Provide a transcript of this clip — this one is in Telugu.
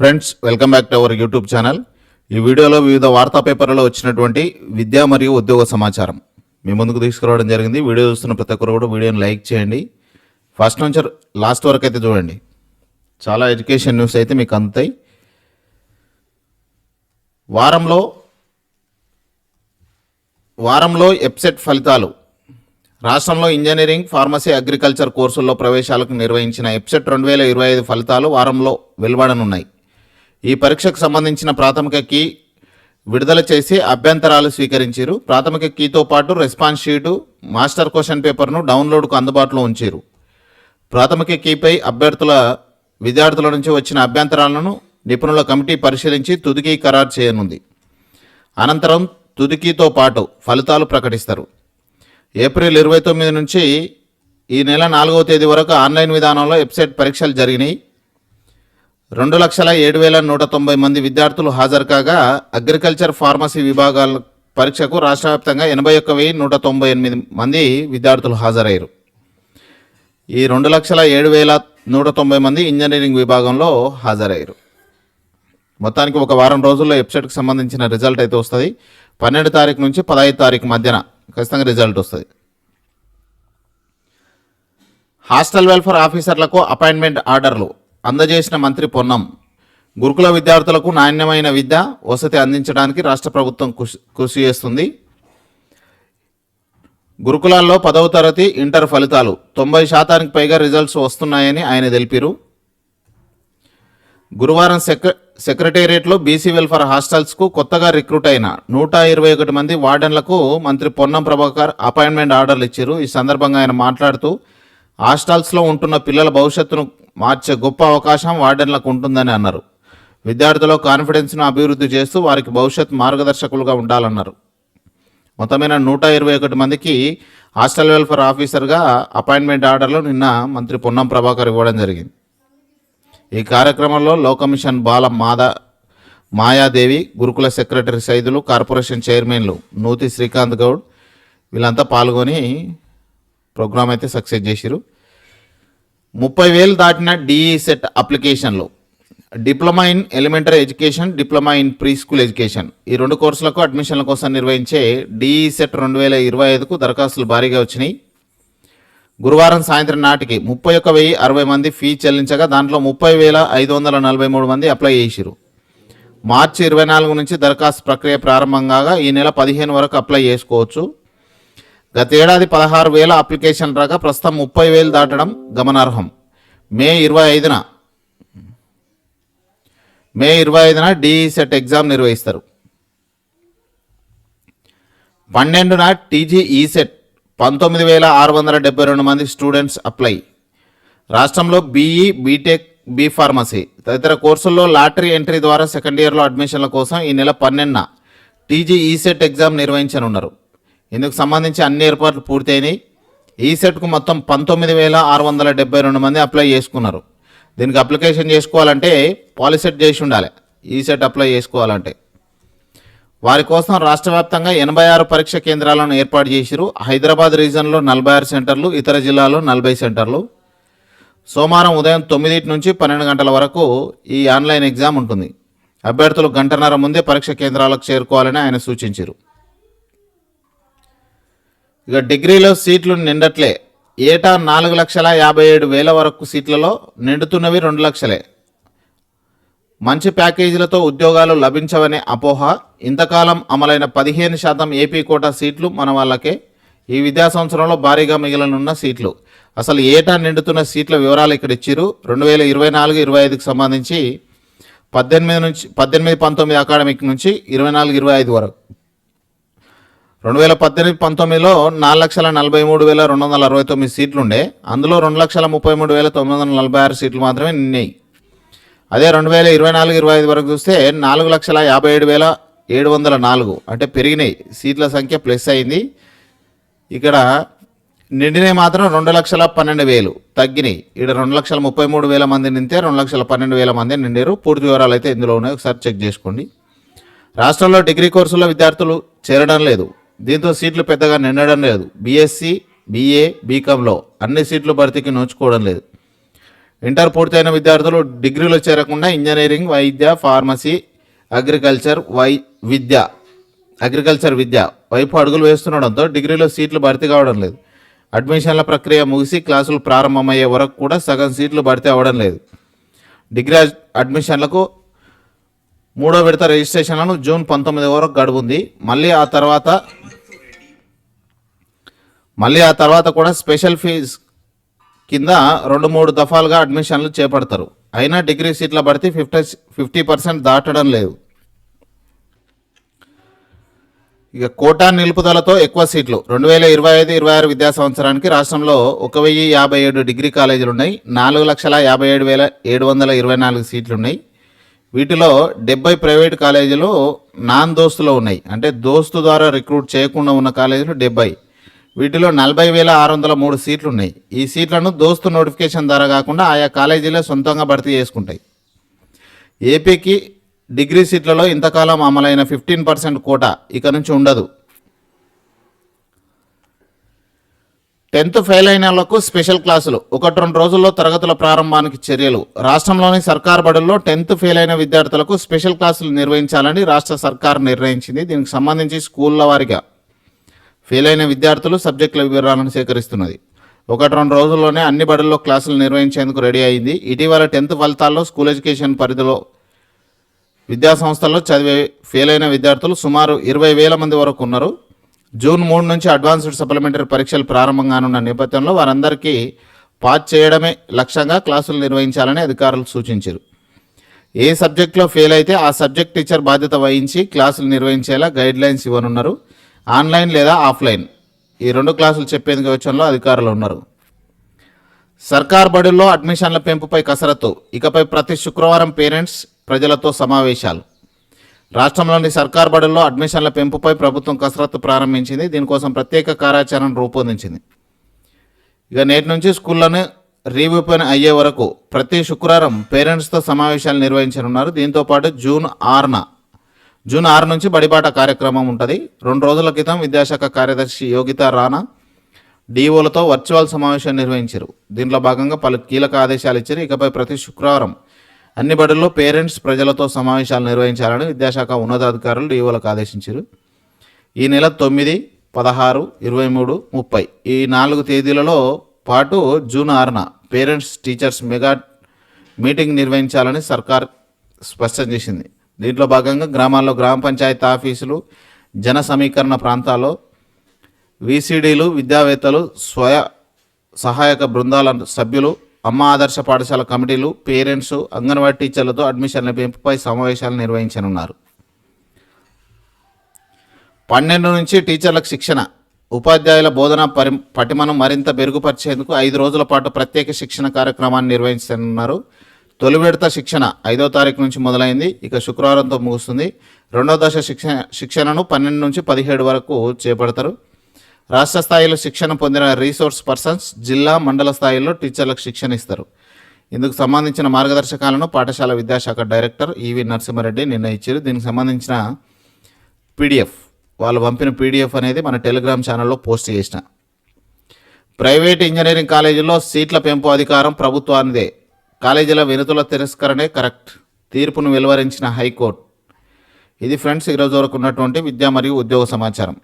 Friends welcome back to our YouTube channel ఈ వీడియోలో వివిధ వార్తా పేపర్లలో వచ్చినటువంటి విద్య మరియు ఉద్యోగ సమాచారం. మీ ముందుకు తీసుకురావడం జరిగింది. వీడియో చూస్తున్న ప్రతి ఒక్కరు కూడా వీడియోని లైక్ చేయండి. ఫస్ట్ నుంచి లాస్ట్ వరకు అయితే చూడండి. చాలా ఎడ్యుకేషన్ న్యూస్ అయితే మీకు అందుతాయి. వారంలో వారంలో ఎప్సెట్ ఫలితాలు. రాష్ట్రంలో ఇంజనీరింగ్ ఫార్మసీ అగ్రికల్చర్ కోర్సుల్లో ప్రవేశాలకు నిర్వహించిన ఎప్సెట్ రెండు వేల ఇరవై ఐదు ఫలితాలు వారంలో వెలువడనున్నాయి. ఈ పరీక్షకు సంబంధించిన ప్రాథమిక కీ విడుదల చేసి అభ్యంతరాలు స్వీకరించారు. ప్రాథమిక కీతో పాటు రెస్పాన్స్ షీటు మాస్టర్ క్వశ్చన్ పేపర్ను డౌన్లోడ్కు అందుబాటులో ఉంచారు. ప్రాథమిక కీపై అభ్యర్థుల విద్యార్థుల నుంచి వచ్చిన అభ్యంతరాలను నిపుణుల కమిటీ పరిశీలించి తుదికి ఖరారు చేయనుంది. అనంతరం తుదికీతో పాటు ఫలితాలు ప్రకటిస్తారు. ఏప్రిల్ ఇరవై తొమ్మిది నుంచి ఈ నెల నాలుగవ తేదీ వరకు ఆన్లైన్ విధానంలో వెబ్సైట్ పరీక్షలు జరిగినాయి. రెండు లక్షల ఏడు వేల నూట తొంభై మంది విద్యార్థులు హాజరు కాగా అగ్రికల్చర్ ఫార్మసీ విభాగాల పరీక్షకు రాష్ట్ర వ్యాప్తంగా ఎనభై ఒక్క వెయ్యి నూట తొంభై ఎనిమిది మంది విద్యార్థులు హాజరయ్యారు. ఈ రెండు లక్షల ఏడు వేల నూట తొంభై మంది ఇంజనీరింగ్ విభాగంలో హాజరయ్యారు. మొత్తానికి ఒక వారం రోజుల్లో వెబ్సైట్కి సంబంధించిన రిజల్ట్ అయితే వస్తుంది. పన్నెండు తారీఖు నుంచి పదహైదు తారీఖు మధ్యన ఖచ్చితంగా రిజల్ట్ వస్తుంది. హాస్టల్ వెల్ఫేర్ ఆఫీసర్లకు అపాయింట్మెంట్ ఆర్డర్లు. అందజేసిన మంత్రి పొన్నం. గురుకుల విద్యార్థులకు నాణ్యమైన విద్య వసతి అందించడానికి రాష్ట్ర ప్రభుత్వం కృషి కృషి చేస్తుంది. గురుకులాల్లో పదవ తరగతి ఇంటర్ ఫలితాలు. తొంభై శాతానికి పైగా రిజల్ట్స్ వస్తున్నాయని ఆయన తెలిపారు. గురువారం సెక్ర సెక్రటేరియట్లో బీసీ వెల్ఫేర్ హాస్టల్స్కు కొత్తగా రిక్రూట్ అయిన నూట ఇరవై ఒకటి మంది వార్డెన్లకు మంత్రి పొన్నం ప్రభాకర్ అపాయింట్మెంట్ ఆర్డర్లు ఇచ్చారు. ఈ సందర్భంగా ఆయన మాట్లాడుతూ హాస్టల్స్లో ఉంటున్న పిల్లల భవిష్యత్తును మార్చే గొప్ప అవకాశం వార్డెన్లకు ఉంటుందని అన్నారు. విద్యార్థుల కాన్ఫిడెన్స్ను అభివృద్ధి చేస్తూ వారికి భవిష్యత్ మార్గదర్శకులుగా ఉండాలన్నారు. మొత్తమైన నూట ఇరవై ఒకటి మందికి హాస్టల్ వెల్ఫేర్ ఆఫీసర్గా అపాయింట్మెంట్ ఆర్డర్లు నిన్న మంత్రి పొన్నం ప్రభాకర్ ఇవ్వడం జరిగింది. ఈ కార్యక్రమంలో లోకమిషన్ బాల మాదా మాయాదేవి గురుకుల సెక్రటరీ సైదులు కార్పొరేషన్ చైర్మన్లు నూతి శ్రీకాంత్ గౌడ్ వీళ్ళంతా పాల్గొని ప్రోగ్రామ్ అయితే సక్సెస్ చేసిరు ముప్పై వేలు దాటిన డిఈ సెట్ అప్లికేషన్లు diploma in elementary education diploma in pre school education ఈ రెండు కోర్సులకు అడ్మిషన్ల కోసం నిర్వహించే డిఈ సెట్ రెండు వేల ఇరవై ఐదుకు దరఖాస్తులు భారీగా వచ్చినాయి. గురువారం సాయంత్రం నాటికి ముప్పై ఒక్క వెయ్యి అరవై మంది ఫీ చెల్లించగా దాంట్లో ముప్పై వేల ఐదు వందల నలభై మూడు మంది అప్లై చేసిరు మార్చి ఇరవై నాలుగు నుంచి దరఖాస్తు ప్రక్రియ ప్రారంభం కాగా ఈ నెల పదిహేను వరకు అప్లై చేసుకోవచ్చు. గతేడాది పదహారు వేల అప్లికేషన్ రాగా ప్రస్తుతం ముప్పై వేలు దాటడం గమనార్హం. మే ఇరవై ఐదున మే ఇరవై ఐదున డిఈ సెట్ ఎగ్జామ్ నిర్వహిస్తారు. పన్నెండున టీజీ సెట్ పంతొమ్మిది వేల ఆరు వందల డెబ్బై రెండు మంది స్టూడెంట్స్ అప్లై. రాష్ట్రంలో బీఈ బీటెక్ బీ ఫార్మసీ తదితర కోర్సుల్లో లాటరీ ఎంట్రీ ద్వారా సెకండ్ ఇయర్లో అడ్మిషన్ల కోసం ఈ నెల పన్నెండున టీజీ సెట్ ఎగ్జామ్ నిర్వహించనున్నారు. ఇందుకు సంబంధించి అన్ని ఏర్పాట్లు పూర్తయినాయి. ఈ సెట్కు మొత్తం పంతొమ్మిది వేల ఆరు వందల డెబ్బై రెండు మంది అప్లై చేసుకున్నారు. దీనికి అప్లికేషన్ చేసుకోవాలంటే పాలిసెట్ చేసి ఉండాలి. ఈ సెట్ అప్లై చేసుకోవాలంటే. వారి కోసం రాష్ట్ర వ్యాప్తంగా ఎనభై ఆరు పరీక్ష కేంద్రాలను ఏర్పాటు చేసిరు. హైదరాబాద్ రీజన్లో నలభై ఆరు సెంటర్లు ఇతర జిల్లాల్లో నలభై సెంటర్లు. సోమవారం ఉదయం తొమ్మిది నుంచి పన్నెండు గంటల వరకు ఈ ఆన్లైన్ ఎగ్జామ్ ఉంటుంది. అభ్యర్థులు గంటన్నర ముందే పరీక్ష కేంద్రాలకు చేరుకోవాలని ఆయన సూచించారు. ఇక డిగ్రీలో సీట్లు నిండట్లే. ఏటా నాలుగు లక్షల యాభై ఏడు వేల వరకు సీట్లలో నిండుతున్నవి రెండు లక్షలే. మంచి ప్యాకేజీలతో ఉద్యోగాలు లభించవనే అపోహ. ఇంతకాలం అమలైన పదిహేను శాతం ఏపీ కోటా సీట్లు మన వాళ్ళకే. ఈ విద్యా సంవత్సరంలో భారీగా మిగిలనున్న సీట్లు. అసలు ఏటా నిండుతున్న సీట్ల వివరాలు ఇక్కడ ఇచ్చిరు రెండు వేల ఇరవై నాలుగు ఇరవై ఐదుకి సంబంధించి పద్దెనిమిది నుంచి పద్దెనిమిది పంతొమ్మిది అకాడమిక్ నుంచి ఇరవై నాలుగు ఇరవై ఐదు వరకు. రెండు వేల పద్దెనిమిది పంతొమ్మిదిలో నాలుగు లక్షల నలభై మూడు వేల రెండు వందల అరవై తొమ్మిది సీట్లు ఉండే అందులో రెండు లక్షల ముప్పై మూడు వేల తొమ్మిది వందల నలభై ఆరు సీట్లు మాత్రమే నిన్నాయి అదే రెండు వేల ఇరవై నాలుగు ఇరవై ఐదు వరకు చూస్తే నాలుగు లక్షల యాభై ఏడు వేల ఏడు వందల నాలుగు అంటే పెరిగినాయి. సీట్ల సంఖ్య ప్లస్ అయింది. ఇక్కడ నిండినవి మాత్రం రెండు లక్షల పన్నెండు వేలు తగ్గినాయి. ఇక్కడ రెండు లక్షల ముప్పై మూడు వేల మంది నింతే రెండు లక్షల పన్నెండు వేల మంది నిండారు పూర్తి వివరాలు అయితే ఇందులో ఉన్నాయి ఒకసారి చెక్ చేసుకోండి. రాష్ట్రంలో డిగ్రీ కోర్సులో విద్యార్థులు చేరడం లేదు. దీంతో సీట్లు పెద్దగా నిండడం లేదు. బీఎస్సీ బీఏ బీకాంలో అన్ని సీట్లు భర్తీకి నోచుకోవడం లేదు. ఇంటర్ పూర్తయిన విద్యార్థులు డిగ్రీలో చేరకుండా ఇంజనీరింగ్ వైద్య ఫార్మసీ అగ్రికల్చర్ వై విద్య అగ్రికల్చర్ విద్య వైపు అడుగులు వేస్తుండడంతో డిగ్రీలో సీట్లు భర్తీ కావడం లేదు. అడ్మిషన్ల ప్రక్రియ ముగిసి క్లాసులు ప్రారంభమయ్యే వరకు కూడా సగం సీట్లు భర్తీ అవ్వడం లేదు. డిగ్రీ అడ్మిషన్లకు మూడో విడత రిజిస్ట్రేషన్లను జూన్ పంతొమ్మిది వరకు గడువుంది. మళ్ళీ ఆ తర్వాత మళ్ళీ ఆ తర్వాత కూడా స్పెషల్ ఫీజ్ కింద రెండు మూడు దఫాలుగా అడ్మిషన్లు చేపడతారు. అయినా డిగ్రీ సీట్ల భర్తీ ఫిఫ్టీ ఫిఫ్టీ పర్సెంట్ దాటడం లేదు. ఇక కోటా నిలుపుదలతో ఎక్కువ సీట్లు. రెండు వేల ఇరవై ఐదు ఇరవై ఆరు విద్యా సంవత్సరానికి రాష్ట్రంలో ఒక వెయ్యి యాభై ఏడు డిగ్రీ కాలేజీలు ఉన్నాయి నాలుగు లక్షల యాభై ఏడు వేల ఏడు వందల ఇరవై నాలుగు సీట్లు ఉన్నాయి వీటిలో డెబ్బై ప్రైవేట్ కాలేజీలు నాన్ దోస్తులో ఉన్నాయి. అంటే దోస్తు ద్వారా రిక్రూట్ చేయకుండా ఉన్న కాలేజీలు డెబ్బై. వీటిలో నలభై వేల ఆరు వందల మూడు సీట్లు ఉన్నాయి. ఈ సీట్లను దోస్తు నోటిఫికేషన్ ద్వారా కాకుండా ఆయా కాలేజీలే సొంతంగా భర్తీ చేసుకుంటాయి. ఏపీకి డిగ్రీ సీట్లలో ఇంతకాలం అమలైన ఫిఫ్టీన్ పర్సెంట్ కోటా ఇక నుంచి ఉండదు. టెన్త్ ఫెయిల్ అయిన వాళ్ళకు స్పెషల్ క్లాసులు. ఒకటి రెండు రోజుల్లో తరగతుల ప్రారంభానికి చర్యలు. రాష్ట్రంలోని సర్కార్ బడుల్లో టెన్త్ ఫెయిల్ అయిన విద్యార్థులకు స్పెషల్ క్లాసులు నిర్వహించాలని రాష్ట్ర సర్కార్ నిర్ణయించింది. దీనికి సంబంధించి స్కూళ్ళ వారిగా ఫెయిల్ అయిన విద్యార్థులు సబ్జెక్టుల వివరాలను సేకరిస్తున్నది. ఒకటి రెండు రోజుల్లోనే అన్ని బడుల్లో క్లాసులు నిర్వహించేందుకు రెడీ అయింది. ఇటీవల టెన్త్ ఫలితాల్లో స్కూల్ ఎడ్యుకేషన్ పరిధిలో విద్యాసంస్థల్లో చదివే ఫెయిల్ అయిన విద్యార్థులు సుమారు ఇరవై వేల మంది వరకు ఉన్నారు. జూన్ మూడు నుంచి అడ్వాన్స్డ్ సప్లిమెంటరీ పరీక్షలు ప్రారంభం కానున్న నేపథ్యంలో వారందరికీ పాస్ చేయడమే లక్ష్యంగా క్లాసులు నిర్వహించాలని అధికారులు సూచించారు. ఏ సబ్జెక్ట్లో ఫెయిల్ అయితే ఆ సబ్జెక్ట్ టీచర్ బాధ్యత వహించి క్లాసులు నిర్వహించేలా గైడ్ లైన్స్ ఇవ్వనున్నారు. ఆన్లైన్ లేదా ఆఫ్లైన్? ఈ రెండు క్లాసులు చెప్పేందుకు వచ్చంలో అధికారులు ఉన్నారు. సర్కార్ బడుల్లో అడ్మిషన్ల పెంపుపై కసరత్తు. ఇకపై ప్రతి శుక్రవారం పేరెంట్స్ ప్రజలతో సమావేశాలు. రాష్ట్రంలోని సర్కార్ బడుల్లో అడ్మిషన్ల పెంపుపై ప్రభుత్వం కసరత్తు ప్రారంభించింది. దీనికోసం ప్రత్యేక కార్యాచరణ రూపొందించింది. ఇక నేటి నుంచి స్కూళ్ళను రీఓపెన్ అయ్యే వరకు ప్రతి శుక్రవారం పేరెంట్స్తో సమావేశాలు నిర్వహించనున్నారు. దీంతో పాటు జూన్ ఆరున జూన్ ఆరు నుంచి బడిబాట కార్యక్రమం ఉంటుంది. రెండు రోజుల క్రితం విద్యాశాఖ కార్యదర్శి యోగిత రాణా డీఓలతో వర్చువల్ సమావేశం నిర్వహించారు. దీంట్లో భాగంగా పలు కీలక ఆదేశాలు ఇచ్చారు. ఇకపై ప్రతి శుక్రవారం అన్ని బడుల్లో పేరెంట్స్ ప్రజలతో సమావేశాలు నిర్వహించాలని విద్యాశాఖ ఉన్నతాధికారులు డీఓలకు ఆదేశించారు. ఈ నెల తొమ్మిది పదహారు ఇరవై మూడు ముప్పై ఈ నాలుగు తేదీలలో పాటు జూన్ ఆరున పేరెంట్స్ టీచర్స్ మెగా మీటింగ్ నిర్వహించాలని సర్కార్ స్పష్టం చేసింది. దీంట్లో భాగంగా గ్రామాల్లో గ్రామ పంచాయతీ ఆఫీసులు జన సమీకరణ ప్రాంతాల్లో వీసీడీలు విద్యావేత్తలు స్వయ సహాయక బృందాల సభ్యులు అమ్మ ఆదర్శ పాఠశాల కమిటీలు పేరెంట్స్ అంగన్వాడీ టీచర్లతో అడ్మిషన్ల పెంపుపై సమావేశాలు నిర్వహించనున్నారు. పన్నెండు నుంచి టీచర్లకు శిక్షణ ఉపాధ్యాయుల బోధన పరి పటిమను మరింత మెరుగుపరిచేందుకు ఐదు రోజుల పాటు ప్రత్యేక శిక్షణ కార్యక్రమాన్ని నిర్వహించనున్నారు. తొలి విడత శిక్షణ ఐదో తారీఖు నుంచి మొదలైంది. ఇక శుక్రవారంతో ముగుస్తుంది. రెండో దశ శిక్షణ శిక్షణను పన్నెండు నుంచి పదిహేడు వరకు చేపడతారు. రాష్ట్ర స్థాయిలో శిక్షణ పొందిన రీసోర్స్ పర్సన్స్ జిల్లా మండల స్థాయిలో టీచర్లకు శిక్షణ ఇస్తారు. ఇందుకు సంబంధించిన మార్గదర్శకాలను పాఠశాల విద్యాశాఖ డైరెక్టర్ ఈవి నరసింహారెడ్డి నిర్ణయించారు. దీనికి సంబంధించిన పీడిఎఫ్ వాళ్ళు పంపిన పీడిఎఫ్ అనేది మన టెలిగ్రామ్ ఛానల్లో పోస్ట్ చేసిన. ప్రైవేట్ ఇంజనీరింగ్ కాలేజీల్లో సీట్ల పెంపు అధికారం ప్రభుత్వానిదే. కాలేజీల వినతుల తిరస్కరణే కరెక్ట్. తీర్పును వెలువరించిన హైకోర్టు. ఇది ఫ్రెండ్స్ ఈరోజు వరకు ఉన్నటువంటి విద్యా మరియు ఉద్యోగ సమాచారం.